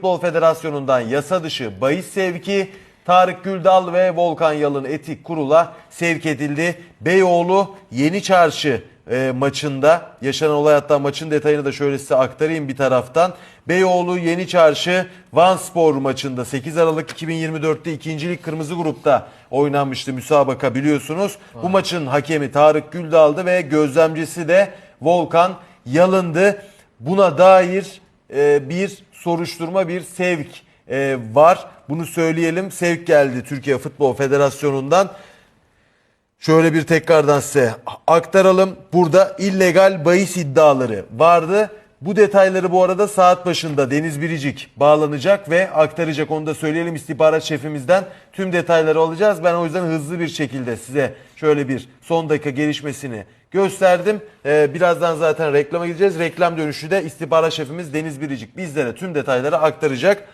Futbol Federasyonu'ndan yasa dışı bahis sevki Tarık Güldal ve Volkan Yalın Etik Kurul'a sevk edildi. Beyoğlu Yeni Çarşı e, maçında yaşanan olay hatta maçın detayını da şöyle size aktarayım bir taraftan. Beyoğlu Yeni Çarşı Van Spor maçında 8 Aralık 2024'te ikincilik kırmızı grupta oynanmıştı müsabaka biliyorsunuz. Bu maçın hakemi Tarık Güldal'dı ve gözlemcisi de Volkan Yalın'dı. Buna dair e, bir soruşturma, bir sevk e, var. Bunu söyleyelim. Sevk geldi Türkiye Futbol Federasyonu'ndan. Şöyle bir tekrardan size aktaralım. Burada illegal bahis iddiaları vardı. Bu detayları bu arada saat başında Deniz Biricik bağlanacak ve aktaracak. Onu da söyleyelim istihbarat şefimizden tüm detayları alacağız. Ben o yüzden hızlı bir şekilde size şöyle bir son dakika gelişmesini gösterdim. Ee, birazdan zaten reklama gideceğiz. Reklam dönüşü de istihbarat şefimiz Deniz Biricik bizlere tüm detayları aktaracak.